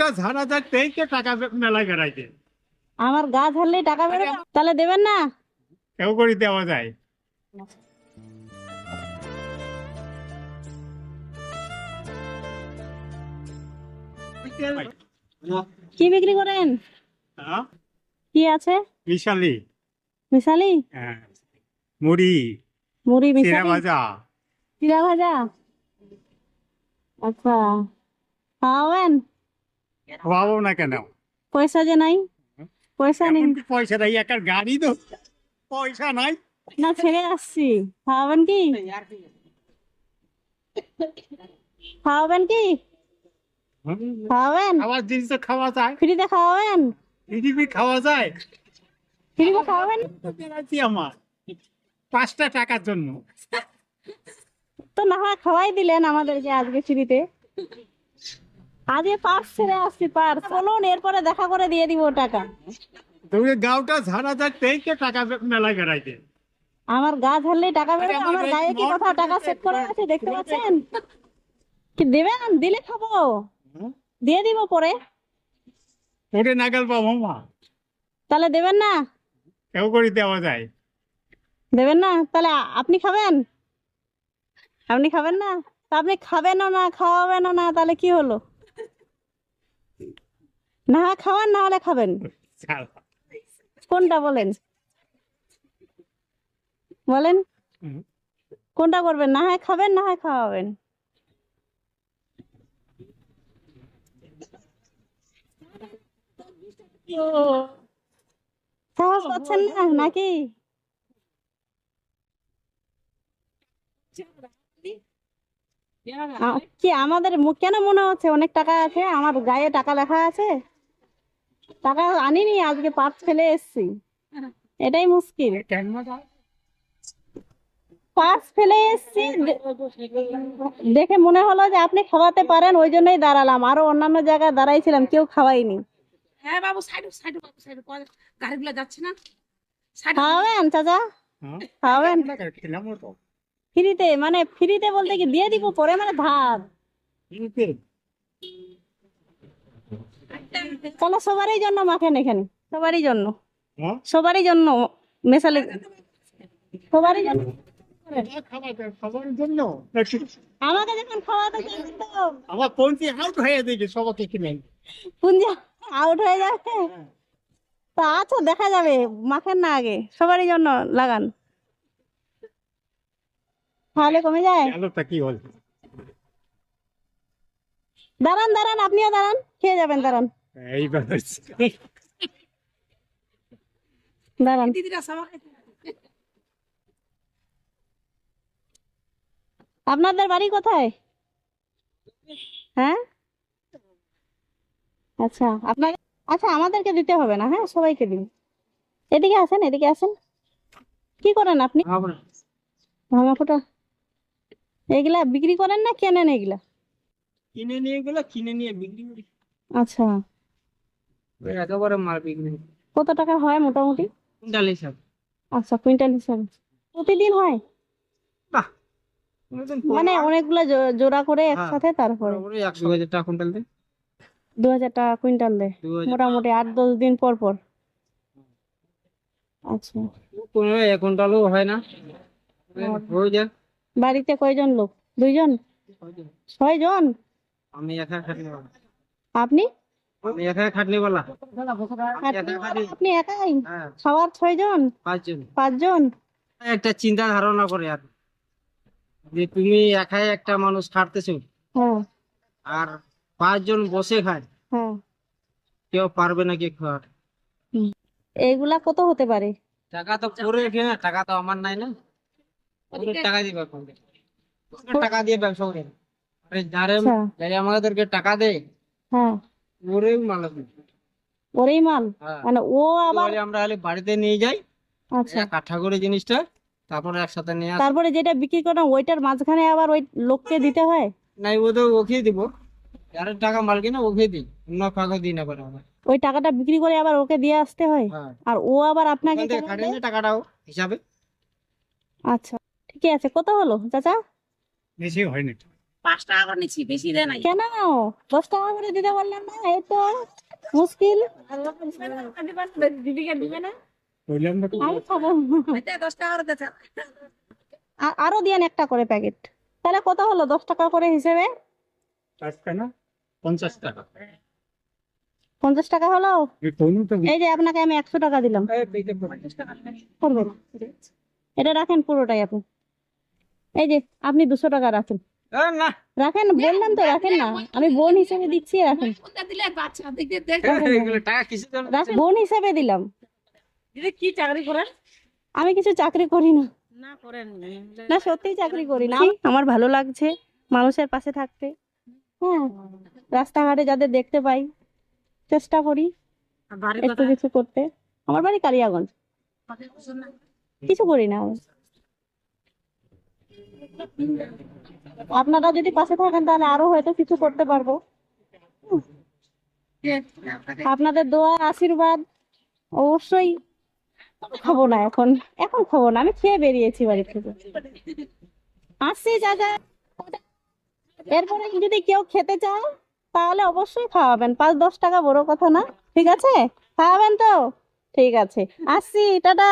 গাউটা ঝাড়া যাচ্ছে তো টাকা মেলা বেড়াইছে। আমার গা ঝাড়লেই টাকা বেরোবে তাহলে দেবেন না? কেউ করে দেওয়া যায়। কি বিক্রি করেন? হ্যাঁ? কি আছে? মিশালি। মিশালি? হ্যাঁ। মুড়ি। মুড়ি মিশালি? ভাজা। চিরা ভাজা? আচ্ছা। খাওয়াবেন? খাওয়াবো না কেন? পয়সা যে নাই? পয়সা নেই। পয়সা নাই একটা গাড়ি তো। পয়সা নাই। না ছেড়ে আসছি। খাওয়াবেন কি? খাওয়াবেন কি? খাওয়াবেন জিনিস তো খাওয়া যায়। ফ্রিতে খাওয়াবেন? পৃথিবী খাওয়া যায়? ফ্রিতে খাওয়াবেন? বেড়াচ্ছি আমার। পাঁচটা টাকার জন্য। তো না হয় খাওয়াই দিলেন আমাদেরকে আজকে ফ্রিতে। আজকে পার্স ছেড়ে আসছি পার্স বলুন এরপরে দেখা করে দিয়ে দিব টাকা। তুমি গাউটা ঝাড়া যাচ্ছে তো টাকা মেলা বেড়াইছে আমার গা ঝাড়লেই টাকা আরে আমার গায়ে কি কোথাও টাকা সেট করা আছে দেখতে পাচ্ছেন? কি দেবেন? দিলে খাব। দিয়ে দিব পরে। ওরে নাগাল পাবো মা। তাহলে দেবেন না? কেউ করে দেওয়া যায়। দেবেন না? তাহলে আপনি খাবেন? আপনি খাবেন না? তা আপনি খাবেনও না খাওয়াবেনও না তাহলে কি হলো? না খাওয়ান না হলে খাবেন। কোনটা বলেন? বলেন। কোনটা করবেন? না হয় খাবেন না হয় খাওয়াবেন। সাহস পাচ্ছেন না নাকি? কি আমাদের কেন মনে হচ্ছে অনেক টাকা আছে? আমার গায়ে টাকা লেখা আছে? টাকা আনিনি আজকে পার্স ফেলে এসছি। এটাই মুশকিল। কেন ফেলে এসছি দেখে মনে হলো যে আপনি খাওয়াতে পারেন ওই জন্যই দাঁড়ালাম। আরও অন্যান্য জায়গায় দাঁড়াইছিলাম কেউ খাওয়াইনি। হ্যাঁ বাবু সাইড সাইড সাইড গাড়িগুলো যাচ্ছে না? খাওয়াবেন চাচা? হ্যাঁ? খাওয়াবেন। ফ্রিতে মানে ফ্রিতে বলতে কি দিয়ে দিব? পরে মানে ধার তাহলে সবারই জন্য মাখেন এখানে। সবারই জন্য। হ্যাঁ? সবারই জন্য মেশালে সবারই জন্য। খাওয়াতে খাবার জন্য নাকি আমাকে যখন খাওয়াতে আমার পঞ্চি আউট হয়ে দেখি সবাইকে কিনে পুঞ্জা আউট হয়ে যাবে? তা আচ্ছা দেখা যাবে। মাখেন না আগে। সবারই জন্য লাগান। তাহলে কমে যায়? আলোটা কি হল দাঁড়ান দাঁড়ান আপনিও দাঁড়ান। খেয়ে যাবেন? দাঁড়ান। এইবার দাঁড়ান। আপনাদের বাড়ি কোথায়? হ্যাঁ? আচ্ছা আপনাকে আচ্ছা আমাদেরকে দিতে হবে না হ্যাঁ? সবাইকে দিন। এদিকে আসেন এদিকে আসেন। কি করেন আপনি? ভাঙা ফোটা এগুলা বিক্রি করেন না কেনেন এগুলা? কিনে নিয়ে গেলে কিনে নিয়ে বিক্রি করি। আচ্ছা। ওই একেবারে বিক্রি করি। কত টাকা হয় মোটামুটি? কুইন্টাল হিসাব। আচ্ছা কুইন্টাল হিসাবে। প্রতিদিন হয়? বাহ! মানে অনেকগুলো জোড়া করে হ্যাঁ। একসাথে তারপরে? একশো। হাজার টাকা কুইন্টাল দেয়। দু হাজার টাকা কুইন্টাল দেয়? দু হাজার মোটামুটি আট দশ দিন পর পর? আচ্ছা। পনেরো এক কুইন্টালও হয় না। হয়ে যায়। বাড়িতে কয়জন লোক? দুইজন? হয়ে যায়। ছয় জন আমি একা আপনি? আমি একা খাটনি বলা। আপনি একাই? হ্যাঁ। জন পাঁচজন। পাঁচজন? একটা চিন্তা ধারণা করে আর যে তুমি একাই একটা মানুষ খাটতেছো। হ্যাঁ। আর পাঁচজন বসে খায়। হ্যাঁ। কেউ পারবে না কি খাওয়ার। এইগুলা কত হতে পারে? টাকা তো পরে রেখে না টাকা তো আমার নাই না। টাকা দিবে কোন? টাকা দিয়ে ব্যবসা করে। আরে আচ্ছা। যারে আমাদেরকে টাকা দেয় হ্যাঁ। ওরে মাল আছে। ওরেই মাল? হ্যাঁ। মানে ও আবার আমরা হলে বাড়িতে নিয়ে যাই। আচ্ছা। কাঠা করে জিনিসটা তারপরে একসাথে নিয়ে আসি। তারপরে যেটা বিক্রি করেন ওইটার মাঝখানে আবার ওই লোককে দিতে হয়? নাই ও তো ওকে দিব। যারা টাকা মাল কিনা ওকে দিই। অন্য কাউকে দিই না করে আমরা। ওই টাকাটা বিক্রি করে আবার ওকে দিয়ে আসতে হয়? হ্যাঁ। আর ও আবার আপনাকে ওখান থেকে কেন কাটে দেয়? না টাকাটাও হিসাবে। আচ্ছা। ঠিক আছে। কত হলো চাচা? বেশি হয়নি। পাঁচ টাকা করে নিচ্ছি বেশি দেয় নাই। কেন? দশ টাকা করে দিতে পারলাম না এই তো মুশকিল। দিদিকে দিবে না আরও দিয়েন একটা করে প্যাকেট। তাহলে কত হলো দশ টাকা করে হিসেবে? পঞ্চাশ টাকা। পঞ্চাশ টাকা হলো? এই যে আপনাকে আমি একশো টাকা দিলাম। করবেন। এটা রাখেন পুরোটাই আপনি। এই যে আপনি দুশো টাকা রাখেন। না। রাখেন বললাম তো রাখেন না। আমি বোন হিসেবে দিচ্ছি রাখেন। কোনটা দিলে বাচ্চা দেখতে দেখ। এগুলো টাকা কিছু জন্য রাখেন বোন হিসেবে দিলাম। কি চাকরি করেন? আমি কিছু চাকরি করি না। না করেন সত্যিই চাকরি করি না। আমার ভালো লাগছে মানুষের পাশে থাকতে। হ্যাঁ রাস্তাঘাটে যাদের দেখতে পাই চেষ্টা করি একটু কিছু করতে। আমার বাড়ি কালিয়াগঞ্জ। কিছু করি না। আপনারা যদি পাশে থাকেন তাহলে আরও হয়তো কিছু করতে পারব। আপনাদের দোয়া, আশীর্বাদ অবশ্যই খাব না এখন। এখন খাব না, আমি খেয়ে বেরিয়েছি বাড়ি থেকে। আসছি চাচা এরপরে যদি কেউ খেতে চায় তাহলে অবশ্যই খাওয়াবেন। পাঁচ, দশ টাকা বড় কথা না, ঠিক আছে? খাওয়াবেন তো? ঠিক আছে। আসছি, টাটা।